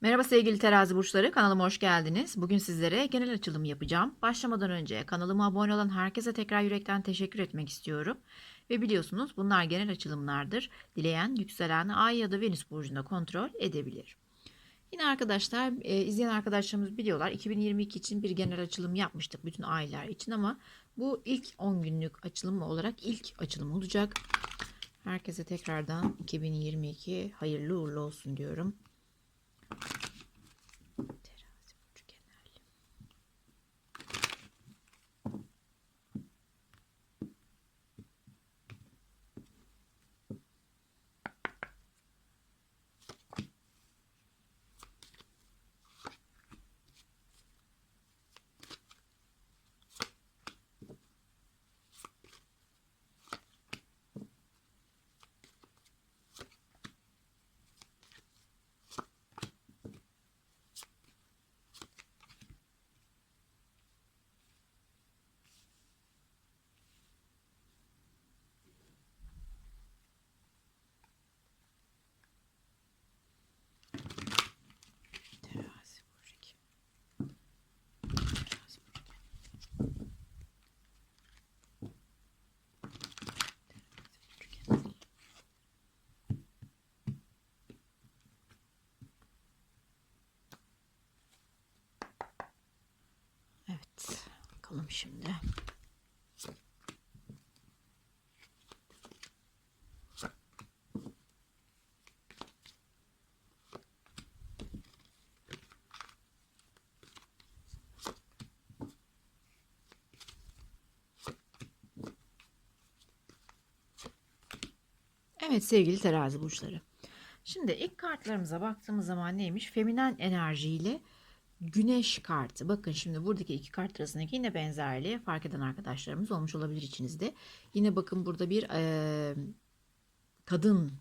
Merhaba sevgili terazi burçları kanalıma hoş geldiniz. Bugün sizlere genel açılım yapacağım. Başlamadan önce kanalıma abone olan herkese tekrar yürekten teşekkür etmek istiyorum. Ve biliyorsunuz bunlar genel açılımlardır. Dileyen yükselen ay ya da venüs burcunda kontrol edebilir. Yine arkadaşlar e, izleyen arkadaşlarımız biliyorlar 2022 için bir genel açılım yapmıştık bütün aylar için ama bu ilk 10 günlük açılım olarak ilk açılım olacak. Herkese tekrardan 2022 hayırlı uğurlu olsun diyorum. Bakalım şimdi. Evet sevgili terazi burçları. Şimdi ilk kartlarımıza baktığımız zaman neymiş? Feminen enerjiyle güneş kartı. Bakın şimdi buradaki iki kart arasındaki yine benzerliği fark eden arkadaşlarımız olmuş olabilir içinizde. Yine bakın burada bir eee, kadın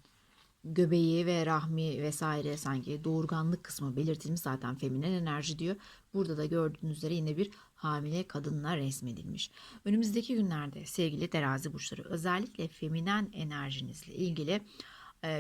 göbeği ve rahmi vesaire sanki doğurganlık kısmı belirtilmiş zaten feminen enerji diyor. Burada da gördüğünüz üzere yine bir hamile kadınla resmedilmiş. Önümüzdeki günlerde sevgili terazi burçları özellikle feminen enerjinizle ilgili e,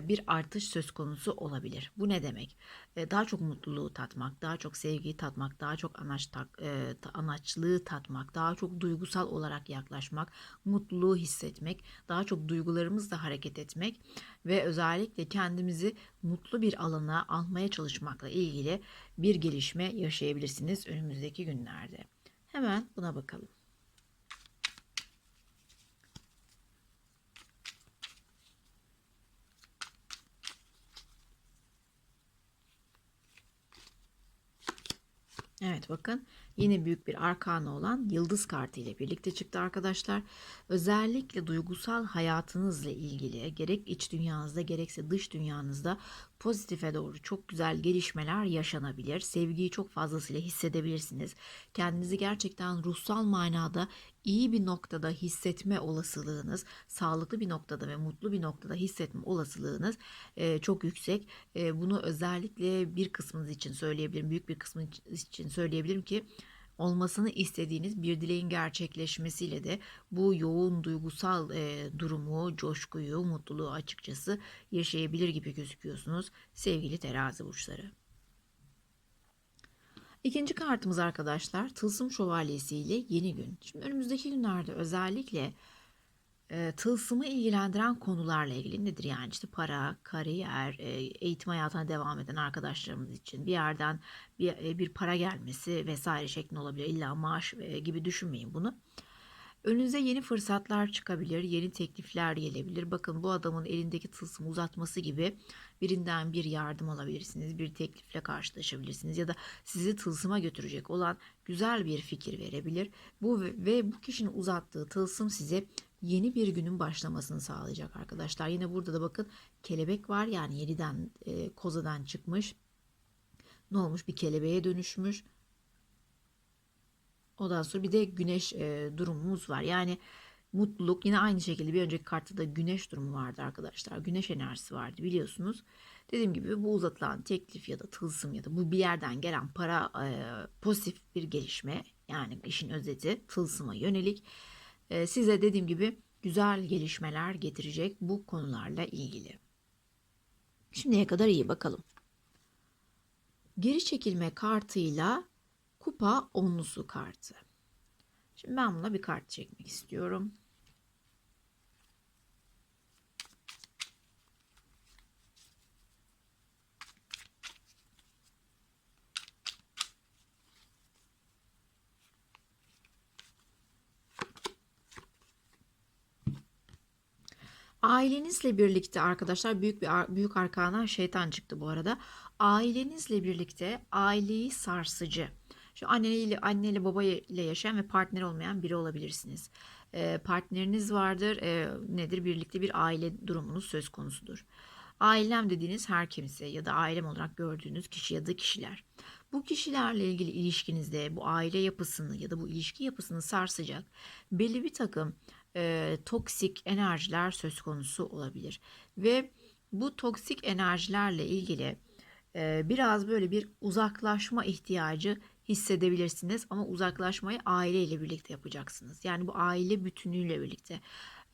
bir artış söz konusu olabilir. Bu ne demek? E, Daha çok mutluluğu tatmak, daha çok sevgiyi tatmak, daha çok anaç e, anaçlığı tatmak, daha çok duygusal olarak yaklaşmak, mutluluğu hissetmek, daha çok duygularımızla hareket etmek ve özellikle kendimizi mutlu bir alana almaya çalışmakla ilgili bir gelişme yaşayabilirsiniz önümüzdeki günlerde. Hemen buna bakalım. Evet bakın yine büyük bir arkana olan yıldız kartı ile birlikte çıktı arkadaşlar. Özellikle duygusal hayatınızla ilgili gerek iç dünyanızda gerekse dış dünyanızda pozitife doğru çok güzel gelişmeler yaşanabilir. Sevgiyi çok fazlasıyla hissedebilirsiniz. Kendinizi gerçekten ruhsal manada iyi bir noktada hissetme olasılığınız, sağlıklı bir noktada ve mutlu bir noktada hissetme olasılığınız e, çok yüksek. E, bunu özellikle bir kısmınız için söyleyebilirim, büyük bir kısmı için söyleyebilirim ki olmasını istediğiniz bir dileğin gerçekleşmesiyle de bu yoğun duygusal e, durumu, coşkuyu, mutluluğu açıkçası yaşayabilir gibi gözüküyorsunuz sevgili terazi burçları. İkinci kartımız arkadaşlar Tılsım Şövalyesi ile yeni gün. Şimdi önümüzdeki günlerde özellikle e, tılsımı ilgilendiren konularla ilgili nedir yani işte para, kariyer, e, eğitim hayatına devam eden arkadaşlarımız için bir yerden bir, e, bir para gelmesi vesaire şeklinde olabilir. İlla maaş e, gibi düşünmeyin bunu. Önünüze yeni fırsatlar çıkabilir, yeni teklifler gelebilir. Bakın bu adamın elindeki tılsımı uzatması gibi birinden bir yardım alabilirsiniz, bir teklifle karşılaşabilirsiniz ya da sizi tılsıma götürecek olan güzel bir fikir verebilir. Bu ve, bu kişinin uzattığı tılsım size yeni bir günün başlamasını sağlayacak arkadaşlar. Yine burada da bakın kelebek var yani yeniden e, kozadan çıkmış. Ne olmuş? Bir kelebeğe dönüşmüş. Ondan sonra bir de güneş e, durumumuz var. Yani mutluluk yine aynı şekilde bir önceki kartta da güneş durumu vardı arkadaşlar. Güneş enerjisi vardı biliyorsunuz. Dediğim gibi bu uzatılan teklif ya da tılsım ya da bu bir yerden gelen para e, pozitif bir gelişme. Yani işin özeti tılsıma yönelik. E, size dediğim gibi güzel gelişmeler getirecek bu konularla ilgili. Şimdiye kadar iyi bakalım. geri çekilme kartıyla kupa onlusu kartı. Şimdi ben buna bir kart çekmek istiyorum. Ailenizle birlikte arkadaşlar büyük bir büyük arkana şeytan çıktı bu arada. Ailenizle birlikte aileyi sarsıcı. Şu anneyle anneyle babayla yaşayan ve partner olmayan biri olabilirsiniz. E, partneriniz vardır. E, nedir? Birlikte bir aile durumunuz söz konusudur. Ailem dediğiniz her kimse ya da ailem olarak gördüğünüz kişi ya da kişiler. Bu kişilerle ilgili ilişkinizde bu aile yapısını ya da bu ilişki yapısını sarsacak belli bir takım e, toksik enerjiler söz konusu olabilir. Ve bu toksik enerjilerle ilgili e, biraz böyle bir uzaklaşma ihtiyacı hissedebilirsiniz ama uzaklaşmayı aileyle birlikte yapacaksınız. Yani bu aile bütünüyle birlikte.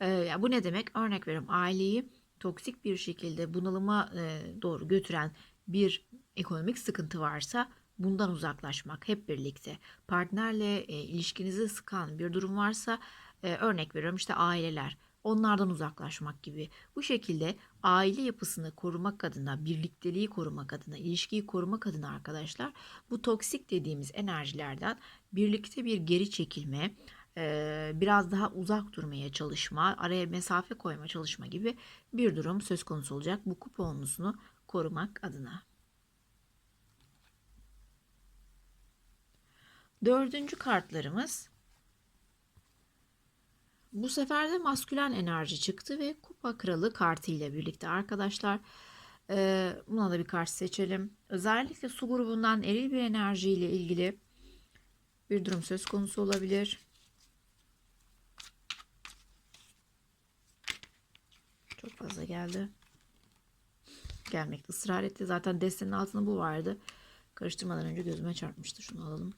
E, bu ne demek? Örnek veriyorum aileyi toksik bir şekilde bunalıma e, doğru götüren bir ekonomik sıkıntı varsa bundan uzaklaşmak hep birlikte. Partnerle e, ilişkinizi sıkan bir durum varsa e, örnek veriyorum işte aileler onlardan uzaklaşmak gibi. Bu şekilde aile yapısını korumak adına, birlikteliği korumak adına, ilişkiyi korumak adına arkadaşlar bu toksik dediğimiz enerjilerden birlikte bir geri çekilme, biraz daha uzak durmaya çalışma, araya mesafe koyma çalışma gibi bir durum söz konusu olacak bu kuponlusunu korumak adına. Dördüncü kartlarımız bu sefer de maskülen enerji çıktı ve kupa kralı kartı ile birlikte arkadaşlar e, buna da bir kart seçelim. Özellikle su grubundan eril bir enerji ile ilgili bir durum söz konusu olabilir. Çok fazla geldi. Gelmekte ısrar etti. Zaten destenin altında bu vardı. Karıştırmadan önce gözüme çarpmıştı. Şunu alalım.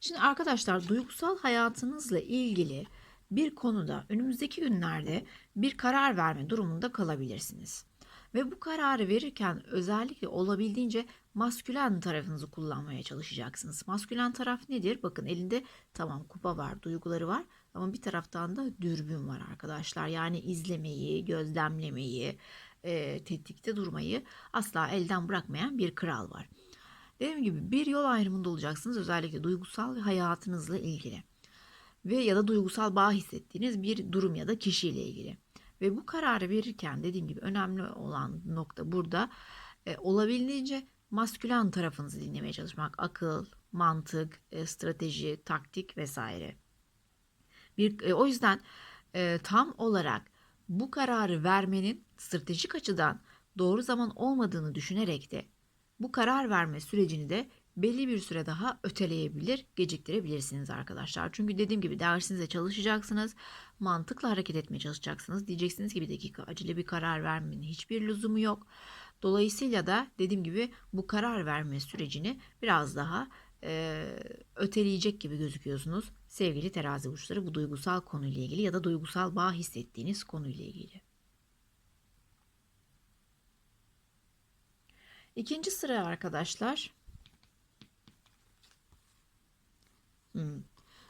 Şimdi arkadaşlar duygusal hayatınızla ilgili bir konuda önümüzdeki günlerde bir karar verme durumunda kalabilirsiniz. Ve bu kararı verirken özellikle olabildiğince maskülen tarafınızı kullanmaya çalışacaksınız. Maskülen taraf nedir? Bakın elinde tamam kupa var, duyguları var ama bir taraftan da dürbün var arkadaşlar. Yani izlemeyi, gözlemlemeyi, e, tetikte durmayı asla elden bırakmayan bir kral var. Dediğim gibi bir yol ayrımında olacaksınız özellikle duygusal hayatınızla ilgili. Ve ya da duygusal bağ hissettiğiniz bir durum ya da kişiyle ilgili. Ve bu kararı verirken dediğim gibi önemli olan nokta burada e, olabildiğince maskülen tarafınızı dinlemeye çalışmak. Akıl, mantık, e, strateji, taktik vesaire. Bir, e, o yüzden e, tam olarak bu kararı vermenin stratejik açıdan doğru zaman olmadığını düşünerek de bu karar verme sürecini de belli bir süre daha öteleyebilir, geciktirebilirsiniz arkadaşlar. Çünkü dediğim gibi dersinize çalışacaksınız, mantıkla hareket etmeye çalışacaksınız. Diyeceksiniz ki bir dakika acele bir karar vermenin hiçbir lüzumu yok. Dolayısıyla da dediğim gibi bu karar verme sürecini biraz daha e, öteleyecek gibi gözüküyorsunuz. Sevgili terazi burçları bu duygusal konuyla ilgili ya da duygusal bağ hissettiğiniz konuyla ilgili. İkinci sıra arkadaşlar. Hmm.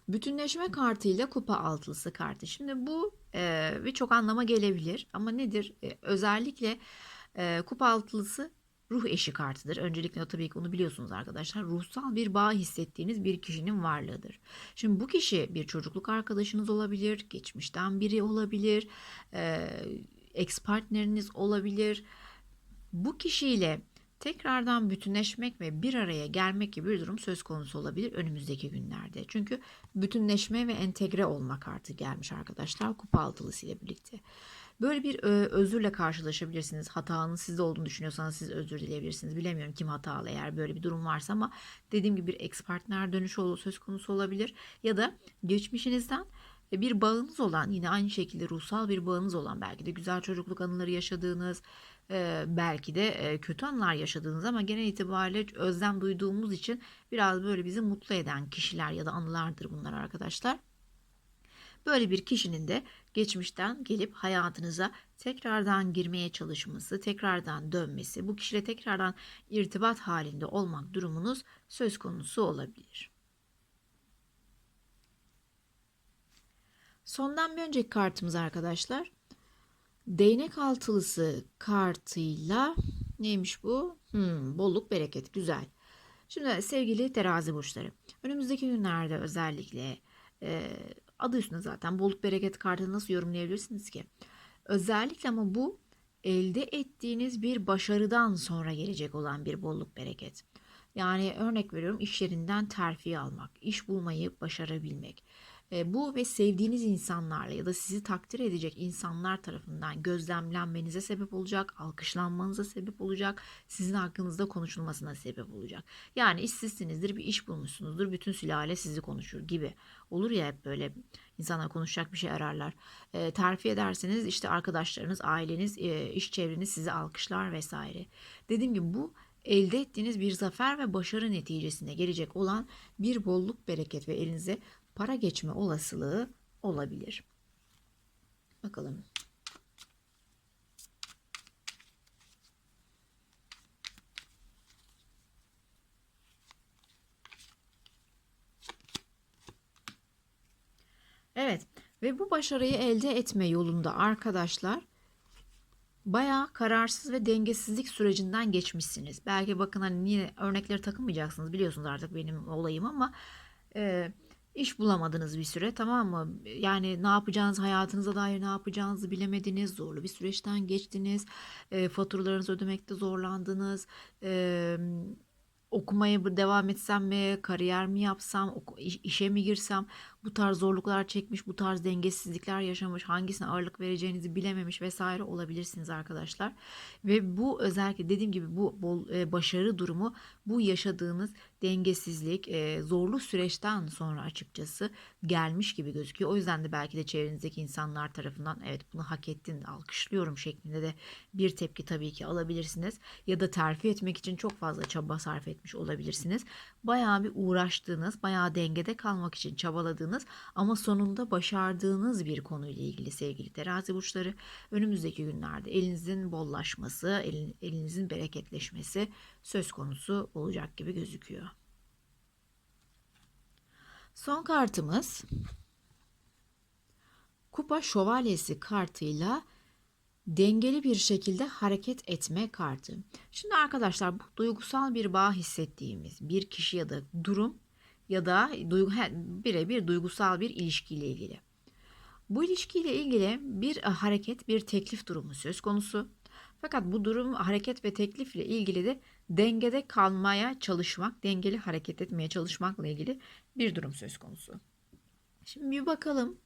Bütünleşme kartıyla kupa altılısı kartı. Şimdi bu e, birçok anlama gelebilir ama nedir? E, özellikle e, kupa altılısı ruh eşi kartıdır. Öncelikle tabii ki onu biliyorsunuz arkadaşlar. Ruhsal bir bağ hissettiğiniz bir kişinin varlığıdır. Şimdi bu kişi bir çocukluk arkadaşınız olabilir, geçmişten biri olabilir, e, ex partneriniz olabilir. Bu kişiyle tekrardan bütünleşmek ve bir araya gelmek gibi bir durum söz konusu olabilir önümüzdeki günlerde. Çünkü bütünleşme ve entegre olmak artık gelmiş arkadaşlar kupa altılısı ile birlikte. Böyle bir e, özürle karşılaşabilirsiniz. Hatanın sizde olduğunu düşünüyorsanız siz özür dileyebilirsiniz. Bilemiyorum kim hatalı eğer böyle bir durum varsa ama dediğim gibi bir ex partner dönüşü söz konusu olabilir. Ya da geçmişinizden bir bağınız olan yine aynı şekilde ruhsal bir bağınız olan belki de güzel çocukluk anıları yaşadığınız e, belki de e, kötü anılar yaşadığınız ama genel itibariyle özlem duyduğumuz için biraz böyle bizi mutlu eden kişiler ya da anılardır bunlar arkadaşlar. Böyle bir kişinin de geçmişten gelip hayatınıza tekrardan girmeye çalışması, tekrardan dönmesi, bu kişiyle tekrardan irtibat halinde olmak durumunuz söz konusu olabilir. Sondan bir önceki kartımız arkadaşlar. Değnek altılısı kartıyla neymiş bu? Hmm, bolluk bereket güzel. Şimdi sevgili terazi burçları. Önümüzdeki günlerde özellikle e, adı üstünde zaten bolluk bereket kartını nasıl yorumlayabilirsiniz ki? Özellikle ama bu elde ettiğiniz bir başarıdan sonra gelecek olan bir bolluk bereket. Yani örnek veriyorum iş yerinden terfi almak, iş bulmayı başarabilmek. E, bu ve sevdiğiniz insanlarla ya da sizi takdir edecek insanlar tarafından gözlemlenmenize sebep olacak, alkışlanmanıza sebep olacak, sizin hakkınızda konuşulmasına sebep olacak. Yani işsizsinizdir, bir iş bulmuşsunuzdur, bütün sülale sizi konuşur gibi. Olur ya hep böyle insanlar konuşacak bir şey ararlar. E, terfi ederseniz işte arkadaşlarınız, aileniz, e, iş çevreniz sizi alkışlar vesaire. Dediğim gibi bu elde ettiğiniz bir zafer ve başarı neticesinde gelecek olan bir bolluk, bereket ve elinize para geçme olasılığı olabilir. Bakalım. Evet ve bu başarıyı elde etme yolunda arkadaşlar bayağı kararsız ve dengesizlik sürecinden geçmişsiniz. Belki bakın hani niye örnekleri takılmayacaksınız biliyorsunuz artık benim olayım ama e, iş bulamadınız bir süre tamam mı? Yani ne yapacağınız hayatınıza dair ne yapacağınızı bilemediniz. Zorlu bir süreçten geçtiniz. E, faturalarınızı ödemekte zorlandınız. E, okumaya devam etsem mi, kariyer mi yapsam, işe mi girsem bu tarz zorluklar çekmiş, bu tarz dengesizlikler yaşamış, hangisine ağırlık vereceğinizi bilememiş vesaire olabilirsiniz arkadaşlar. Ve bu özellikle dediğim gibi bu bol, e, başarı durumu bu yaşadığınız dengesizlik, e, zorlu süreçten sonra açıkçası gelmiş gibi gözüküyor. O yüzden de belki de çevrenizdeki insanlar tarafından evet bunu hak ettin, alkışlıyorum şeklinde de bir tepki tabii ki alabilirsiniz. Ya da terfi etmek için çok fazla çaba sarf etmiş olabilirsiniz. Bayağı bir uğraştığınız, bayağı dengede kalmak için çabaladığınız ama sonunda başardığınız bir konuyla ilgili sevgili terazi burçları önümüzdeki günlerde elinizin bollaşması, elinizin bereketleşmesi söz konusu olacak gibi gözüküyor. Son kartımız Kupa Şövalyesi kartıyla dengeli bir şekilde hareket etme kartı. Şimdi arkadaşlar bu duygusal bir bağ hissettiğimiz bir kişi ya da durum ya da birebir duygusal bir ilişkiyle ilgili. Bu ilişkiyle ilgili bir hareket, bir teklif durumu söz konusu. Fakat bu durum hareket ve teklifle ilgili de dengede kalmaya çalışmak, dengeli hareket etmeye çalışmakla ilgili bir durum söz konusu. Şimdi bir bakalım.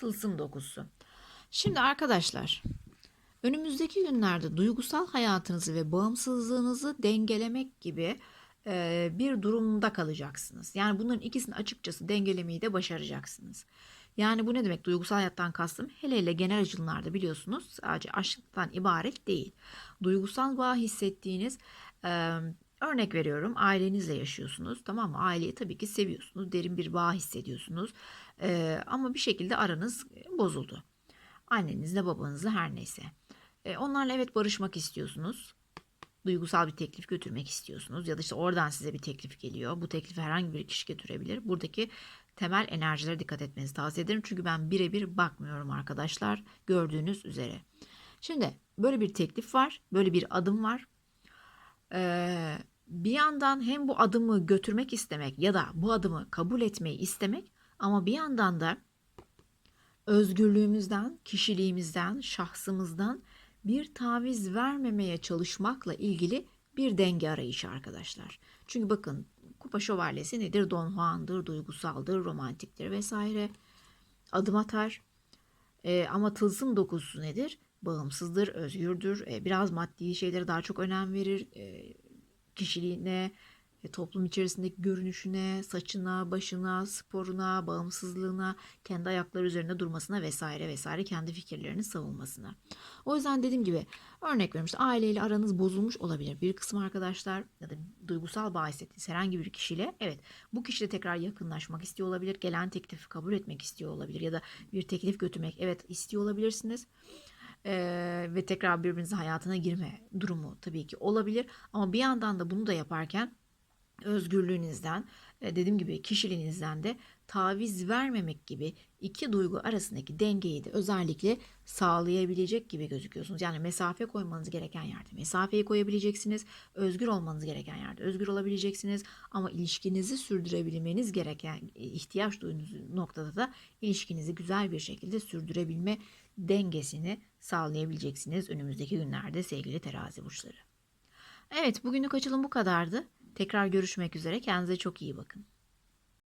Tılsım dokusu. Şimdi arkadaşlar Önümüzdeki günlerde duygusal hayatınızı ve bağımsızlığınızı dengelemek gibi e, bir durumda kalacaksınız. Yani bunların ikisini açıkçası dengelemeyi de başaracaksınız. Yani bu ne demek? Duygusal hayattan kastım hele hele genel açılımlarda biliyorsunuz sadece aşktan ibaret değil. Duygusal bağ hissettiğiniz e, örnek veriyorum ailenizle yaşıyorsunuz tamam mı? Aileyi tabii ki seviyorsunuz. Derin bir bağ hissediyorsunuz. E, ama bir şekilde aranız bozuldu. Annenizle babanızla her neyse. E, onlarla evet barışmak istiyorsunuz. Duygusal bir teklif götürmek istiyorsunuz. Ya da işte oradan size bir teklif geliyor. Bu teklifi herhangi bir kişi götürebilir. Buradaki temel enerjilere dikkat etmenizi tavsiye ederim. Çünkü ben birebir bakmıyorum arkadaşlar. Gördüğünüz üzere. Şimdi böyle bir teklif var. Böyle bir adım var. Ee, bir yandan hem bu adımı götürmek istemek ya da bu adımı kabul etmeyi istemek ama bir yandan da özgürlüğümüzden, kişiliğimizden, şahsımızdan bir taviz vermemeye çalışmakla ilgili bir denge arayışı arkadaşlar. Çünkü bakın kupa şövalyesi nedir? Don Juan'dır, duygusaldır, romantiktir vesaire. Adım atar. E, ama tılsım dokusu nedir? Bağımsızdır, özgürdür. E, biraz maddi şeylere daha çok önem verir. E, kişiliğine, e, toplum içerisindeki görünüşüne, saçına, başına, sporuna, bağımsızlığına, kendi ayakları üzerinde durmasına vesaire vesaire kendi fikirlerini savunmasına. O yüzden dediğim gibi örnek veriyorum işte aileyle aranız bozulmuş olabilir. Bir kısım arkadaşlar ya da duygusal bağ hissettiğiniz herhangi bir kişiyle evet bu kişiyle tekrar yakınlaşmak istiyor olabilir. Gelen teklifi kabul etmek istiyor olabilir ya da bir teklif götürmek evet istiyor olabilirsiniz. Ee, ve tekrar birbirinizin hayatına girme durumu tabii ki olabilir. Ama bir yandan da bunu da yaparken özgürlüğünüzden, dediğim gibi kişiliğinizden de taviz vermemek gibi iki duygu arasındaki dengeyi de özellikle sağlayabilecek gibi gözüküyorsunuz. Yani mesafe koymanız gereken yerde mesafeyi koyabileceksiniz. Özgür olmanız gereken yerde özgür olabileceksiniz. Ama ilişkinizi sürdürebilmeniz gereken ihtiyaç duyduğunuz noktada da ilişkinizi güzel bir şekilde sürdürebilme dengesini sağlayabileceksiniz önümüzdeki günlerde sevgili terazi burçları. Evet bugünlük açılım bu kadardı. Tekrar görüşmek üzere. Kendinize çok iyi bakın.